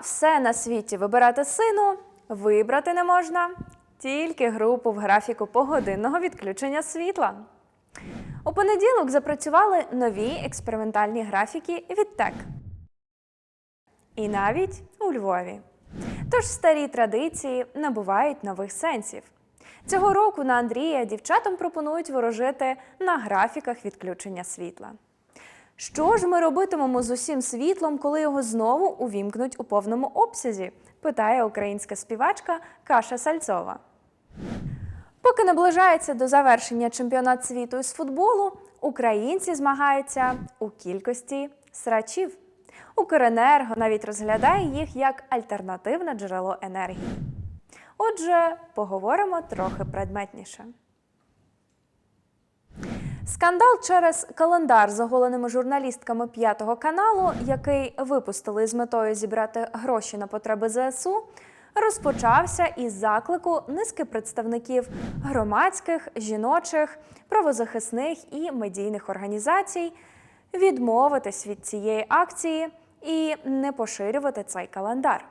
Все на світі вибирати сину, вибрати не можна тільки групу в графіку погодинного відключення світла. У понеділок запрацювали нові експериментальні графіки від ТЕК. І навіть у Львові. Тож старі традиції набувають нових сенсів. Цього року на Андрія дівчатам пропонують ворожити на графіках відключення світла. Що ж ми робитимемо з усім світлом, коли його знову увімкнуть у повному обсязі? питає українська співачка Каша Сальцова. Поки наближається до завершення чемпіонат світу із футболу, українці змагаються у кількості срачів. Укренерго навіть розглядає їх як альтернативне джерело енергії. Отже, поговоримо трохи предметніше. Скандал через календар з оголеними журналістками п'ятого каналу, який випустили з метою зібрати гроші на потреби ЗСУ, розпочався із заклику низки представників громадських, жіночих, правозахисних і медійних організацій відмовитись від цієї акції і не поширювати цей календар.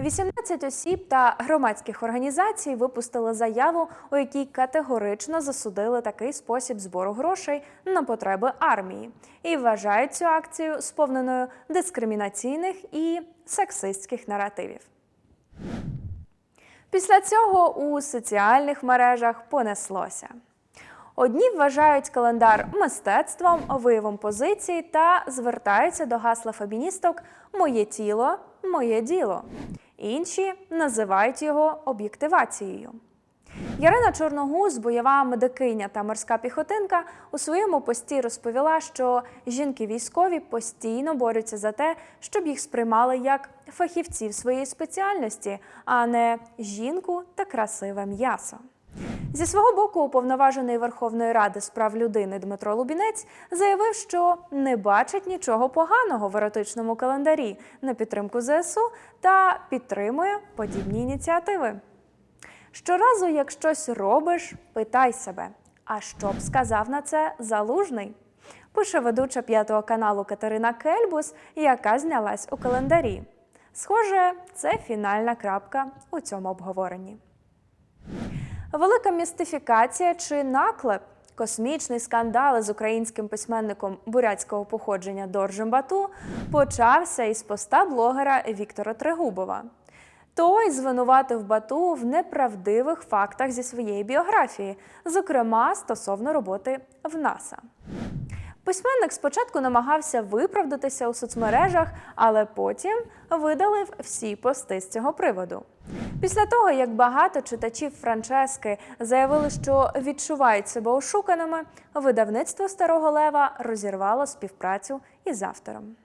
18 осіб та громадських організацій випустили заяву, у якій категорично засудили такий спосіб збору грошей на потреби армії і вважають цю акцію сповненою дискримінаційних і сексистських наративів. Після цього у соціальних мережах понеслося. Одні вважають календар мистецтвом, виявом позицій та звертаються до гасла феміністок Моє тіло, моє діло. Інші називають його об'єктивацією. Ярина Чорногуз, бойова медикиня та морська піхотинка, у своєму пості розповіла, що жінки військові постійно борються за те, щоб їх сприймали як фахівців своєї спеціальності, а не жінку та красиве м'ясо. Зі свого боку, уповноважений Верховної Ради з прав людини Дмитро Лубінець заявив, що не бачить нічого поганого в еротичному календарі на підтримку ЗСУ та підтримує подібні ініціативи. Щоразу, як щось робиш, питай себе, а що б сказав на це залужний? Пише ведуча п'ятого каналу Катерина Кельбус, яка знялась у календарі. Схоже, це фінальна крапка у цьому обговоренні. Велика містифікація чи наклеп, космічний скандал з українським письменником бурятського походження Доржем Бату почався із поста блогера Віктора Трегубова. Той звинуватив Бату в неправдивих фактах зі своєї біографії, зокрема стосовно роботи в НАСА. Письменник спочатку намагався виправдатися у соцмережах, але потім видалив всі пости з цього приводу. Після того, як багато читачів Франчески заявили, що відчувають себе ошуканими, видавництво Старого Лева розірвало співпрацю із автором.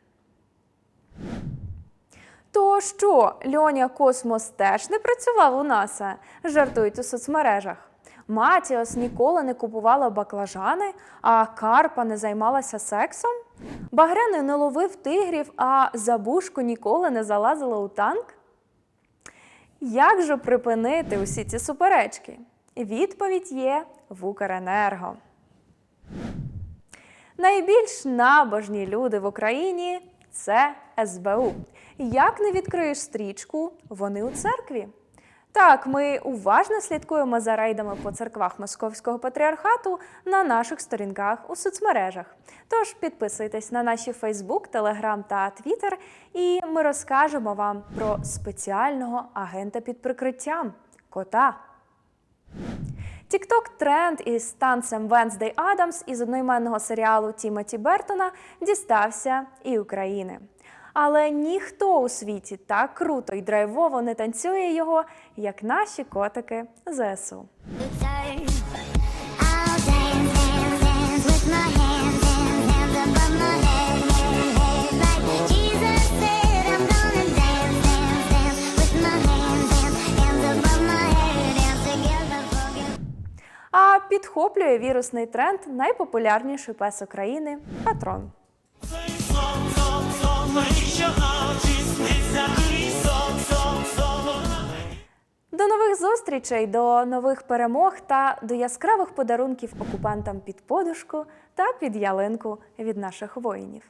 То що, Льоня Космос теж не працював у НАСА? Жартують у соцмережах. Матіос ніколи не купувала баклажани, а Карпа не займалася сексом. Багряний не ловив тигрів, а Забушко ніколи не залазила у танк. Як же припинити усі ці суперечки? Відповідь є в Укренерго. Найбільш набожні люди в Україні це СБУ. Як не відкриєш стрічку, вони у церкві. Так, ми уважно слідкуємо за рейдами по церквах Московського патріархату на наших сторінках у соцмережах. Тож підписуйтесь на наші Фейсбук, Телеграм та Твіттер, і ми розкажемо вам про спеціального агента під прикриттям кота. Тікток тренд із танцем Венздей Адамс із одноіменного серіалу Тімоті Бертона дістався і України. Але ніхто у світі так круто і драйвово не танцює його, як наші котики ЗСУ. А підхоплює вірусний тренд найпопулярніший пес України патрон. До нових зустрічей, до нових перемог та до яскравих подарунків окупантам під подушку та під ялинку від наших воїнів.